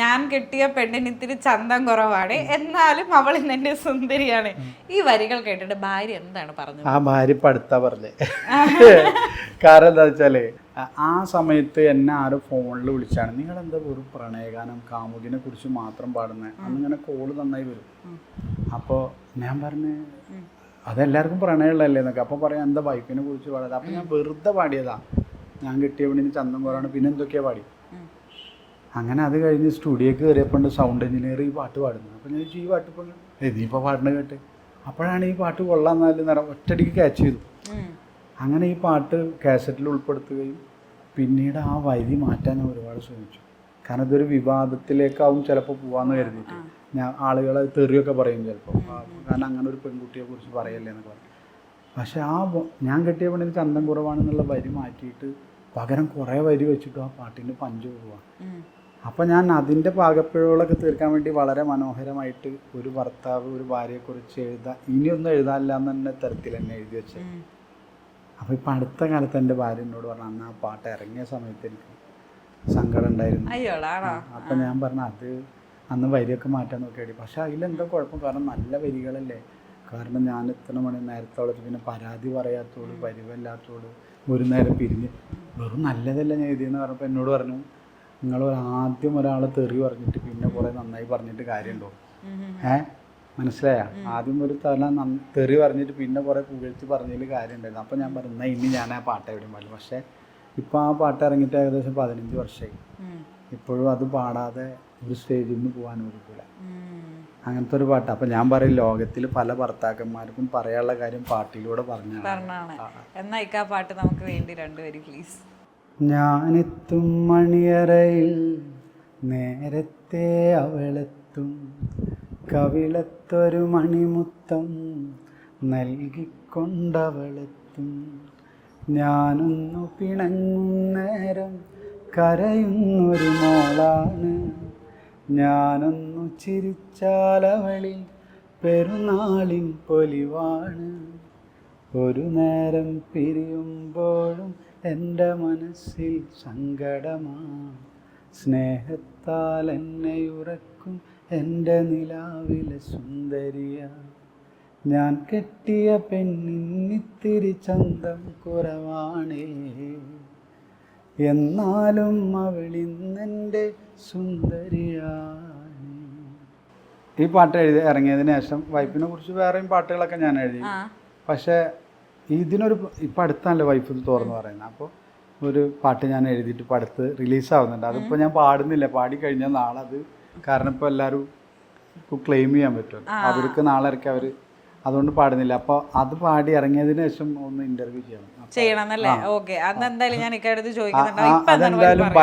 ഞാൻ കിട്ടിയ പെണ്ണിന് ഇത്തിരി ചന്തം കുറവാണ്. എന്നാലും അവൾ എന്റെ സുന്ദരിയാണ്. ഈ വരികൾ കേട്ടിട്ട് ഭാര്യ എന്താണ് പറഞ്ഞത്? ആ ഭാര്യ പഠിത്താ പറഞ്ഞേ. കാരണം എന്താ വെച്ചാൽ ആ- സമയത്ത് എന്നെ ആരും ഫോണിൽ വിളിച്ചാണ്. നിങ്ങൾ എന്താ ഒരു പ്രണയഗാനം കാമുകിനെ കുറിച്ച് മാത്രം പാടുന്നത് അന്നിങ്ങനെ കോൾ നന്നായി വരും. അപ്പോൾ ഞാൻ പറഞ്ഞു അതെല്ലാവർക്കും പ്രണയമുള്ളതല്ലേ? എന്നൊക്കെ. അപ്പോൾ പറയാം എന്താ വൈഫിനെ കുറിച്ച് പാടാതെ അപ്പോൾ ഞാൻ വെറുതെ പാടിയതാ. ഞാൻ കിട്ടിയ പെണ്ണിന് ചന്തം കുറവാണ്. പിന്നെ എന്തൊക്കെയാ പാടി. അങ്ങനെ അത് കഴിഞ്ഞ് സ്റ്റുഡിയോക്ക് കയറിയപ്പോൾ സൗണ്ട് എഞ്ചിനീയർ ഈ പാട്ട് പാടുന്നത്. അപ്പം ഞാൻ ചോദിച്ചു, ഈ പാട്ട് ഇപ്പോൾ നീ ഇപ്പോൾ പാടുന്നത് കേട്ട്? അപ്പോഴാണ് ഈ പാട്ട് കൊള്ളാന്നാലും നേരം ഒറ്റടിക്ക് ക്യാച്ച് ചെയ്തു. അങ്ങനെ ഈ പാട്ട് കാസറ്റിൽ ഉൾപ്പെടുത്തുകയും പിന്നീട് ആ വൈദ്യുതി മാറ്റാൻ ഞാൻ ഒരുപാട് ശ്രമിച്ചു. കാരണം ഇതൊരു വിവാദത്തിലേക്കാവും ചിലപ്പോൾ പോവാന്ന് കരുതിയിട്ട്. ഞാൻ ആളുകളെ തെറിയൊക്കെ പറയും ചിലപ്പോൾ കാരണം അങ്ങനെ ഒരു പെൺകുട്ടിയെ കുറിച്ച് പറയല്ലേ എന്നൊക്കെ പറയും. പക്ഷെ ആ ഞാൻ കെട്ടിയ പണിയിൽ ചന്തം കുറവാണെന്നുള്ള വരി മാറ്റിയിട്ട് പകരം കുറേ വരി വെച്ചിട്ട് ആ പാട്ടിന് പഞ്ച് പോവാണ് ഉം. അപ്പോൾ ഞാൻ അതിന്റെ പാകപ്പിഴകളൊക്കെ തീർക്കാൻ വേണ്ടി വളരെ മനോഹരമായിട്ട് ഒരു ഭർത്താവ് ഒരു ഭാര്യയെക്കുറിച്ച് എഴുതാൻ ഇനിയൊന്നും എഴുതാനില്ല എന്ന് തന്നെ തരത്തിൽ തന്നെ എഴുതി വെച്ചത്. അപ്പോൾ ഇപ്പം അടുത്ത കാലത്ത് എന്റെ ഭാര്യ എന്നോട് പറഞ്ഞു അന്ന് ആ പാട്ട് ഇറങ്ങിയ സമയത്ത് എനിക്ക് സങ്കടം ഉണ്ടായിരുന്നു. അപ്പം ഞാൻ പറഞ്ഞു അത് അന്ന് വരിയൊക്കെ മാറ്റാൻ നോക്കിയാടി. പക്ഷേ അതിലെന്തോ കുഴപ്പം കാരണം നല്ല വരികളല്ലേ. കാരണം ഞാൻ ഇത്ര മണി നേരത്തോളം പിന്നെ പരാതി പറയാത്തോട് പരിവല്ലാത്തോട് ഒരു നേരം പിരിഞ്ഞ്. വെറും നല്ലതല്ല ഞാൻ എഴുതിയെന്ന് പറഞ്ഞപ്പോൾ എന്നോട് പറഞ്ഞു നിങ്ങൾ ആദ്യം ഒരാളെ തെറി പറഞ്ഞിട്ട് പിന്നെ കുറേ നന്നായി പറഞ്ഞിട്ട് കാര്യമുണ്ടോ. ഏ? മനസ്സിലായ? ആദ്യം ഒരു തല തെറി പറഞ്ഞിട്ട് പിന്നെ കുറേ പുകഴ്ത്തി പറഞ്ഞതിൽ കാര്യമുണ്ടായിരുന്നു അപ്പം ഞാൻ പറഞ്ഞു ഇനി ഞാൻ ആ പാട്ട് എവിടെയും പാടില്ല. പക്ഷേ ഇപ്പോൾ ആ പാട്ട് ഇറങ്ങിയിട്ട് ഏകദേശം പതിനഞ്ച് വർഷമായി ഇപ്പോഴും അത് പാടാതെ ഒരു സ്റ്റേജിൽ നിന്ന് പോകാൻ ഒരുക്കൂല അങ്ങനത്തെ ഒരു പാട്ട്. അപ്പം ഞാൻ പറയും ലോകത്തിൽ പല ഭർത്താക്കന്മാർക്കും പറയാനുള്ള കാര്യം പാട്ടിലൂടെ പറഞ്ഞാണ്. പറഞ്ഞാണ്. എന്നാ പാട്ട് നമുക്ക് വേണ്ടി രണ്ടുപേരും പ്ലീസ് ഞാനെത്തും മണിയറയിൽ. നേരത്തെ അവളെത്തും. കവിളത്തൊരു മണിമുത്തം നൽകിക്കൊണ്ടവളെത്തും. ഞാനൊന്നു പിണങ്ങും നേരം കരയുന്നൊരു മോളാണ്. ഞാനൊന്നു ചിരിച്ചാലവളിൽ പെരുന്നാളിൻ പൊലിവാണ്. ഒരു നേരം പിരിയുമ്പോഴും എന്റെ മനസ്സിൽ സങ്കടമാ. സ്നേഹത്താൽ എന്നെ ഉറക്കും. എന്റെ നിലാവിലെ സുന്ദരിയ. ഞാൻ കെട്ടിയ പെണ്ണിത്തിരി ചന്തം കുറവാണേ. എന്നാലും അവളിന്നെന്റെ സുന്ദരിയാണ്. ഈ പാട്ട് എഴുതി ഇറങ്ങിയതിന് ശേഷം വൈഫിനെ കുറിച്ച് വേറെയും പാട്ടുകളൊക്കെ ഞാൻ എഴുതി. പക്ഷേ ഇതിനൊരു ഇപ്പം അടുത്താണല്ലോ വൈഫ് തുറന്ന് പറയുന്നത് അപ്പോൾ ഒരു പാട്ട് ഞാൻ എഴുതിയിട്ട് ഇപ്പം അടുത്ത് റിലീസാവുന്നുണ്ട് അതിപ്പോൾ ഞാൻ പാടുന്നില്ല. പാടി കഴിഞ്ഞാൽ നാളെ അത് കാരണം ഇപ്പോൾ എല്ലാവരും ക്ലെയിം ചെയ്യാൻ പറ്റും. അവർക്ക് നാളെ ഇറക്കി അവർ അതുകൊണ്ട് പാടുന്നില്ല. അപ്പോൾ അത് പാടി ഇറങ്ങിയതിന് ശേഷം ഒന്ന് ഇന്റർവ്യൂ ചെയ്യണം. ചെയ്യണം എന്നല്ലേ ഓക്കെ അന്ന് എന്തായാലും ഞാൻ ഇക്കടുത്ത് എന്താണ് അതെന്തായാലും? ഭയങ്കര